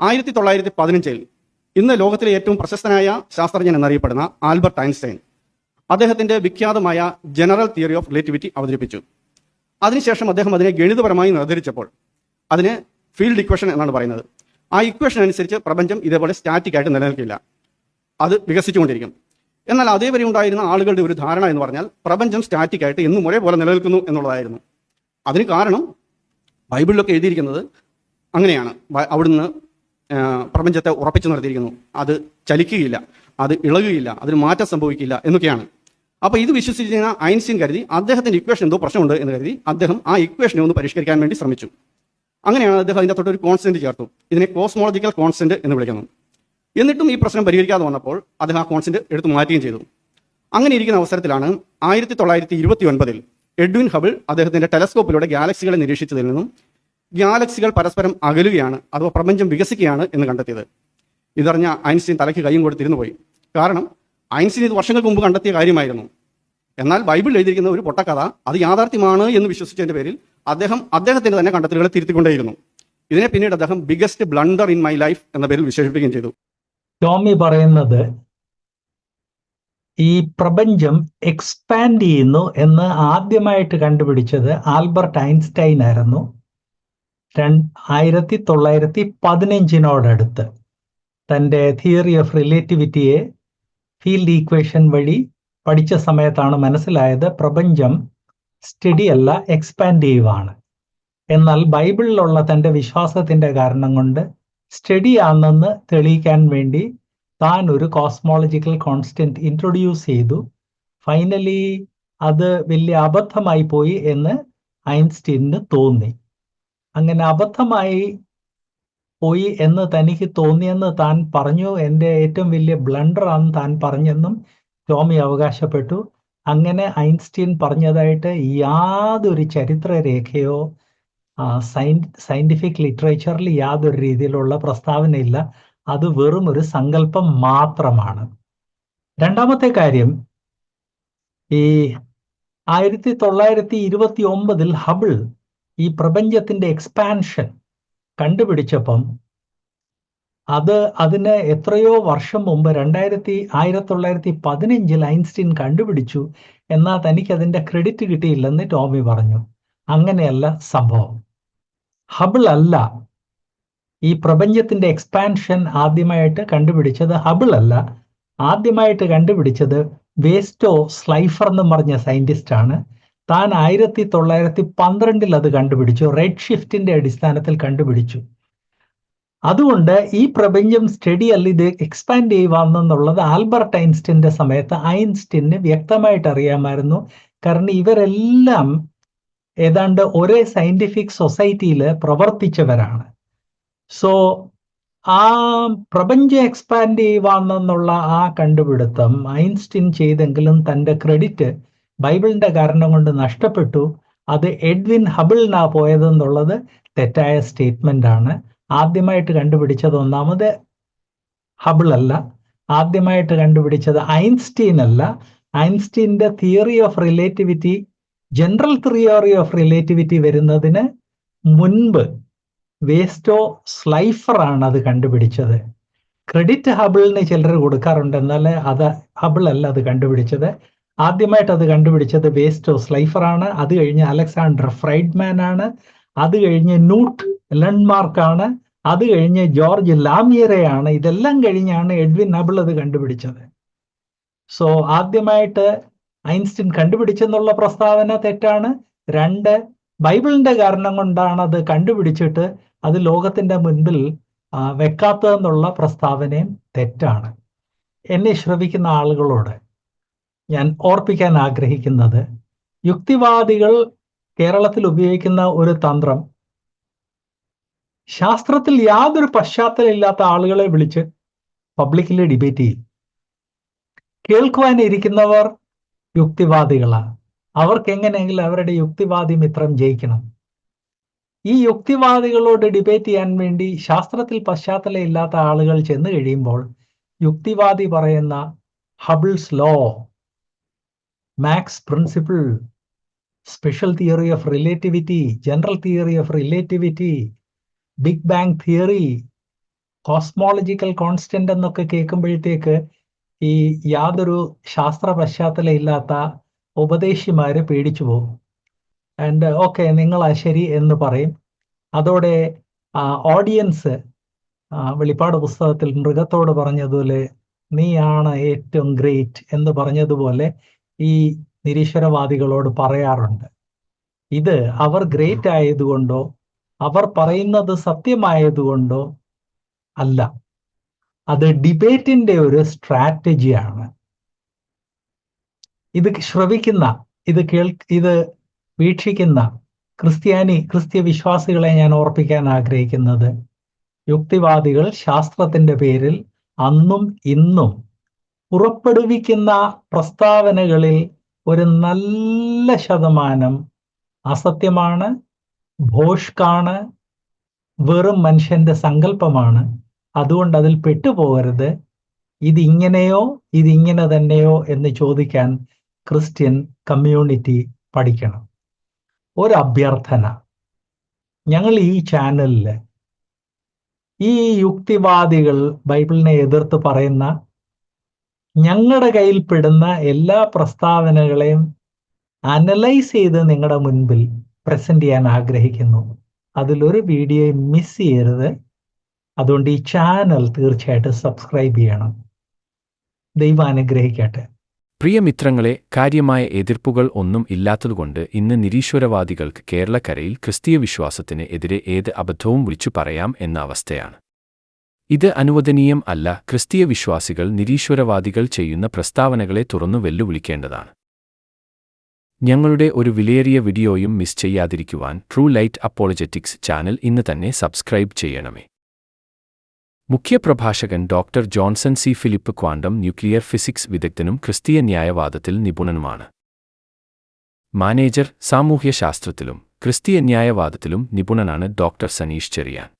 ആയിരത്തി തൊള്ളായിരത്തി പതിനഞ്ചിൽ ഇന്ന് ലോകത്തിലെ ഏറ്റവും പ്രശസ്തനായ ശാസ്ത്രജ്ഞൻ എന്നറിയപ്പെടുന്ന ആൽബർട്ട് ഐൻസ്റ്റൈൻ അദ്ദേഹത്തിന്റെ വിഖ്യാതമായ ജനറൽ തിയറി ഓഫ് റിലേറ്റിവിറ്റി അവതരിപ്പിച്ചു. അതിനുശേഷം അദ്ദേഹം അതിനെ ഗണിതപരമായി നിർദ്ധരിച്ചപ്പോൾ അതിനെ ഫീൽഡ് ഇക്വേഷൻ എന്നാണ് പറയുന്നത്. ആ ഇക്വേഷൻ അനുസരിച്ച് പ്രപഞ്ചം ഇതേപോലെ സ്റ്റാറ്റിക് ആയിട്ട് നിലനിൽക്കില്ല. അത് വികസിച്ചുകൊണ്ടിരിക്കും. എന്നാൽ അതേവരെ ഉണ്ടായിരുന്ന ആളുകളുടെ ഒരു ധാരണ എന്ന് പറഞ്ഞാൽ പ്രപഞ്ചം സ്റ്റാറ്റിക് ആയിട്ട് എന്നും ഒരേപോലെ നിലനിൽക്കുന്നു എന്നുള്ളതായിരുന്നു. അതിന് കാരണം ബൈബിളിലൊക്കെ എഴുതിയിരിക്കുന്നത് അങ്ങനെയാണ്. അവിടുന്ന് പ്രപഞ്ചത്തെ ഉറപ്പിച്ചു നിർത്തിയിരിക്കുന്നു. അത് ചലിക്കുകയില്ല. അത് ഇളകുകയില്ല. അതിന് മാറ്റം സംഭവിക്കില്ല എന്നൊക്കെയാണ്. അപ്പോൾ ഇത് വിശ്വസിച്ചിരുന്ന ഐൻസ്റ്റീൻ കരുതി അദ്ദേഹത്തിന്റെ ഇക്വേഷൻ എന്തോ പ്രശ്നമുണ്ട് എന്ന് കരുതി അദ്ദേഹം ആ ഇക്വേഷനെ ഒന്ന് പരിഷ്കരിക്കാൻ വേണ്ടി ശ്രമിച്ചു. അങ്ങനെയാണ് അദ്ദേഹം അതിന്റെ തൊട്ടൊരു കോൺസ്റ്റന്റ് ചേർത്തു. ഇതിനെ കോസ്മോളജിക്കൽ കോൺസ്റ്റന്റ് എന്ന് വിളിക്കുന്നു. എന്നിട്ടും ഈ പ്രശ്നം പരിഹരിക്കാതെ വന്നപ്പോൾ അദ്ദേഹം ആ കോൺസ്റ്റന്റ് എടുത്തു മാറ്റുകയും ചെയ്തു. അങ്ങനെ ഇരിക്കുന്ന അവസരത്തിലാണ് ആയിരത്തി തൊള്ളായിരത്തി ഇരുപത്തി ഒൻപതിൽ എഡ്വിൻ ഹബിൾ അദ്ദേഹത്തിന്റെ ടെലസ്കോപ്പിലൂടെ ഗാലക്സികളെ നിരീക്ഷിച്ചതിൽ നിന്നും ഗാലക്സികൾ പരസ്പരം അകലുകയാണ് അഥവാ പ്രപഞ്ചം വികസിക്കുകയാണ് എന്ന് കണ്ടെത്തിയത്. ഇതറിഞ്ഞ ഐൻസ്റ്റീൻ തലയ്ക്ക് കൈയും കൊടുത്തിരുന്നു പോയി. കാരണം ഐൻസ്റ്റീൻ ഇത് വർഷങ്ങൾക്ക് മുമ്പ് കണ്ടെത്തിയ കാര്യമായിരുന്നു. എന്നാൽ ബൈബിൾ എഴുതിയിരിക്കുന്ന ഒരു പൊട്ടക്കഥ അത് യാഥാർത്ഥ്യമാണ് എന്ന് വിശ്വസിച്ചതിന്റെ പേരിൽ അദ്ദേഹം അദ്ദേഹത്തിന്റെ തന്നെ കണ്ടെത്തലുകളെ തിരുത്തിക്കൊണ്ടേയിരുന്നു. ഇതിനെ പിന്നീട് അദ്ദേഹം biggest blunder in my life എന്ന പേരിൽ വിശേഷിപ്പിക്കുകയും ചെയ്തു. ടോമി പറയുന്നത് ഈ പ്രപഞ്ചം എക്സ്പാൻഡ് ചെയ്യുന്നു എന്ന് ആദ്യമായിട്ട് കണ്ടുപിടിച്ചത് ആൽബർട്ട് ഐൻസ്റ്റൈൻ ആയിരുന്നു. ആയിരത്തി തൊള്ളായിരത്തി പതിനഞ്ചിനോടടുത്ത് തന്റെ തിയറി ഓഫ് റിലേറ്റിവിറ്റിയെ ഫീൽഡ് ഈക്വേഷൻ വഴി പഠിച്ച സമയത്താണ് മനസ്സിലായത് പ്രപഞ്ചം സ്റ്റഡി അല്ല എക്സ്പാൻഡീവ് ആണ് എന്നാൽ ബൈബിളിലുള്ള തന്റെ വിശ്വാസത്തിന്റെ കാരണം കൊണ്ട് സ്റ്റഡി ആണെന്ന് തെളിയിക്കാൻ വേണ്ടി താൻ ഒരു കോസ്മോളജിക്കൽ കോൺസ്റ്റന്റ് ഇൻട്രൊഡ്യൂസ് ചെയ്തു. ഫൈനലി അത് വലിയ അബദ്ധമായി പോയി എന്ന് ഐൻസ്റ്റീന് തോന്നി. അങ്ങനെ അബദ്ധമായി പോയി എന്ന് തനിക്ക് തോന്നിയെന്ന് താൻ പറഞ്ഞു. എന്റെ ഏറ്റവും വലിയ ബ്ലണ്ടർ ആണ് താൻ പറഞ്ഞെന്നും ടോമി അവകാശപ്പെട്ടു. അങ്ങനെ ഐൻസ്റ്റീൻ പറഞ്ഞതായിട്ട് യാതൊരു ചരിത്രരേഖയോ സയൻ സയന്റിഫിക് ലിറ്ററേച്ചറിൽ യാതൊരു രീതിയിലുള്ള പ്രസ്താവനയില്ല അത് വെറും ഒരു സങ്കല്പം മാത്രമാണ്. രണ്ടാമത്തെ കാര്യം ഈ ആയിരത്തി തൊള്ളായിരത്തി ഇരുപത്തി ഒമ്പതിൽ ഹബിൾ ഈ പ്രപഞ്ചത്തിന്റെ എക്സ്പാൻഷൻ കണ്ടുപിടിച്ചപ്പം അത് അതിന് എത്രയോ വർഷം മുമ്പ് രണ്ടായിരത്തി ആയിരത്തി തൊള്ളായിരത്തി പതിനഞ്ചിൽ ഐൻസ്റ്റീൻ കണ്ടുപിടിച്ചു എന്നാൽ തനിക്ക് അതിന്റെ ക്രെഡിറ്റ് കിട്ടിയില്ലെന്ന് ടോമി പറഞ്ഞു. അങ്ങനെയല്ല സംഭവം. ഹബിൾ അല്ല ഈ പ്രപഞ്ചത്തിന്റെ എക്സ്പാൻഷൻ ആദ്യമായിട്ട് കണ്ടുപിടിച്ചത് ഹബിൾ അല്ല. ആദ്യമായിട്ട് കണ്ടുപിടിച്ചത് വേസ്റ്റോ സ്ലൈഫർ എന്ന് പറഞ്ഞ സയന്റിസ്റ്റ് ആണ്. താൻ ആയിരത്തി തൊള്ളായിരത്തി പന്ത്രണ്ടിൽ അത് കണ്ടുപിടിച്ചു. റെഡ് ഷിഫ്റ്റിന്റെ അടിസ്ഥാനത്തിൽ കണ്ടുപിടിച്ചു. അതുകൊണ്ട് ഈ പ്രപഞ്ചം സ്റ്റഡി അല്ല ഇത് എക്സ്പാൻഡ് ചെയ്യുവാന്നുള്ളത് ആൽബർട്ട് ഐൻസ്റ്റീന്റെ സമയത്ത് ഐൻസ്റ്റീന് വ്യക്തമായിട്ട് അറിയാമായിരുന്നു. കാരണം ഇവരെല്ലാം ഏതാണ്ട് ഒരേ സയന്റിഫിക് സൊസൈറ്റിയിൽ പ്രവർത്തിച്ചവരാണ്. സോ ആ പ്രപഞ്ചം എക്സ്പാൻഡ് ചെയ്യുവാന്നുള്ള ആ കണ്ടുപിടുത്തം ഐൻസ്റ്റീൻ ചെയ്തെങ്കിലും തന്റെ ക്രെഡിറ്റ് ബൈബിളിന്റെ കാരണം കൊണ്ട് നഷ്ടപ്പെട്ടു. അത് എഡ്വിൻ ഹബിളിനാ പോയതെന്നുള്ളത് തെറ്റായ സ്റ്റേറ്റ്മെന്റ് ആണ് ആദ്യമായിട്ട് കണ്ടുപിടിച്ചത് ഒന്നാമത് ഹബിൾ അല്ല ആദ്യമായിട്ട് കണ്ടുപിടിച്ചത് ഐൻസ്റ്റീൻ അല്ല ഐൻസ്റ്റീന്റെ theory of relativity general theory of relativity വരുന്നതിന് മുൻപ് വേസ്റ്റോ സ്ലൈഫർ ആണ് അത് കണ്ടുപിടിച്ചത്. ക്രെഡിറ്റ് ഹബിളിന് ചിലർ കൊടുക്കാറുണ്ട്. എന്നാൽ അത് ഹബിൾ അല്ല അത് കണ്ടുപിടിച്ചത്. ആദ്യമായിട്ട് അത് കണ്ടുപിടിച്ചത് വേസ്റ്റോ സ്ലൈഫർ ആണ്. അത് കഴിഞ്ഞ് അലക്സാണ്ടർ ഫ്രൈഡ്മാൻ ആണ്. അത് കഴിഞ്ഞ് നൂട്ട് ലൺമാർക്ക് ആണ്. അത് കഴിഞ്ഞ് ജോർജ് ലാമിയറയാണ് ഇതെല്ലാം കഴിഞ്ഞാണ് എഡ്വിൻ നബിൾ അത് കണ്ടുപിടിച്ചത്. സോ ആദ്യമായിട്ട് ഐൻസ്റ്റീൻ കണ്ടുപിടിച്ചെന്നുള്ള പ്രസ്താവന തെറ്റാണ്. രണ്ട് ബൈബിളിന്റെ കാരണം കൊണ്ടാണ് അത് കണ്ടുപിടിച്ചിട്ട് അത് ലോകത്തിന്റെ മുൻപിൽ വെക്കാത്തതെന്നുള്ള പ്രസ്താവനയും തെറ്റാണ്. എന്നെ ശ്രവിക്കുന്ന ആളുകളോട് ഞാൻ ഓർപ്പിക്കാൻ ആഗ്രഹിക്കുന്നത്. യുക്തിവാദികൾ കേരളത്തിൽ ഉപയോഗിക്കുന്ന ഒരു തന്ത്രം ശാസ്ത്രത്തിൽ യാതൊരു പശ്ചാത്തലമില്ലാത്ത ആളുകളെ വിളിച്ച് പബ്ലിക്കിൽ ഡിബേറ്റ് ചെയ്യും. കേൾക്കുവാൻ ഇരിക്കുന്നവർ യുക്തിവാദികളാണ്. അവർക്ക് എങ്ങനെയെങ്കിലും അവരുടെ യുക്തിവാദി മിത്രം ജയിക്കണം. ഈ യുക്തിവാദികളോട് ഡിബേറ്റ് ചെയ്യാൻ വേണ്ടി ശാസ്ത്രത്തിൽ പശ്ചാത്തലം ഇല്ലാത്ത ആളുകൾ ചെന്ന് കഴിയുമ്പോൾ യുക്തിവാദി പറയുന്ന Hubble's law Mach's principle special theory of relativity general theory of relativity big bang theory cosmological constant എന്നൊക്കെ കേൾക്കുമ്പോഴത്തേക്ക് ഈ യാതൊരു ശാസ്ത്ര പശ്ചാത്തലം ഇല്ലാത്ത ഉപദേശിമാര് പേടിച്ചു പോകും. ആൻഡ് ഓക്കെ നിങ്ങളാ ശരി എന്ന് പറയും. അതോടെ ഓഡിയൻസ് വെളിപ്പാട് പുസ്തകത്തിൽ മൃഗത്തോട് പറഞ്ഞതുപോലെ നീയാണ് ഏറ്റവും ഗ്രേറ്റ് എന്ന് പറഞ്ഞതുപോലെ ഈ നിരീശ്വരവാദികളോട് പറയാറുണ്ട്. ഇത് അവർ ഗ്രേറ്റ് ആയതുകൊണ്ടോ അവർ പറയുന്നത് സത്യമായതുകൊണ്ടോ അല്ല. അത് ഡിബേറ്റിന്റെ ഒരു സ്ട്രാറ്റജിയാണ് ഇത് ശ്രവിക്കുന്ന ഇത് കേൾ ഇത് വീക്ഷിക്കുന്ന ക്രിസ്ത്യാനി ക്രിസ്ത്യ വിശ്വാസികളെ ഞാൻ ഓർപ്പിക്കാൻ ആഗ്രഹിക്കുന്നത്. യുക്തിവാദികൾ ശാസ്ത്രത്തിന്റെ പേരിൽ അന്നും ഇന്നും പുറപ്പെടുവിക്കുന്ന പ്രസ്താവനകളിൽ ഒരു നല്ല ശതമാനം അസത്യമാണ് ഭോഷ്കാണ് വെറും മനുഷ്യന്റെ സങ്കല്പമാണ്. അതുകൊണ്ട് അതിൽ പെട്ടുപോകരുത്. ഇതിങ്ങനെയോ ഇതിങ്ങനെ തന്നെയോ എന്ന് ചോദിക്കാൻ ക്രിസ്ത്യൻ കമ്മ്യൂണിറ്റി പഠിക്കണം. ഒരു അഭ്യർത്ഥന. ഞങ്ങൾ ഈ ചാനലിൽ ഈ യുക്തിവാദികൾ ബൈബിളിനെ എതിർത്ത് പറയുന്ന ഞങ്ങളുടെ കയ്യിൽ പെടുന്ന എല്ലാ പ്രസ്താവനകളെയും അനലൈസ് ചെയ്ത് നിങ്ങളുടെ മുൻപിൽ പ്രസന്റ് ചെയ്യാൻ ആഗ്രഹിക്കുന്നു. അതിലൊരു വീഡിയോ മിസ് ചെയ്യരുത്. അതുകൊണ്ട് ഈ ചാനൽ തീർച്ചയായിട്ടും സബ്സ്ക്രൈബ് ചെയ്യണം. ദൈവം അനുഗ്രഹിക്കട്ടെ. പ്രിയ മിത്രങ്ങളെ കാര്യമായ എതിർപ്പുകൾ ഒന്നും ഇല്ലാത്തതുകൊണ്ട് ഇന്ന് നിരീശ്വരവാദികൾക്ക് കേരളക്കരയിൽ ക്രിസ്തീയ വിശ്വാസത്തിന് എതിരെ ഏത് അബദ്ധവും വിളിച്ചു പറയാം എന്ന അവസ്ഥയാണ്. ഇത് അനുവദനീയം അല്ല ക്രിസ്തീയ വിശ്വാസികൾ നിരീശ്വരവാദികൾ ചെയ്യുന്ന പ്രസ്താവനകളെ തുറന്നു വെല്ലുവിളിക്കേണ്ടതാണ്. ഞങ്ങളുടെ ഒരു വിലയേറിയ വീഡിയോയും മിസ് ചെയ്യാതിരിക്കുവാൻ ട്രൂ ലൈറ്റ് അപ്പോളജറ്റിക്സ് ചാനൽ ഇന്ന് തന്നെ സബ്സ്ക്രൈബ് ചെയ്യണമേ. മുഖ്യപ്രഭാഷകൻ doctor Johnson C Philip quantum nuclear physics വിദഗ്ധനും ക്രിസ്തീയ ന്യായവാദത്തിൽ നിപുണനുമാണ്. മാനേജർ സാമൂഹ്യശാസ്ത്രത്തിലും ക്രിസ്തീയ ന്യായവാദത്തിലും നിപുണനാണ് ഡോക്ടർ സനീഷ് ചെറിയാൻ.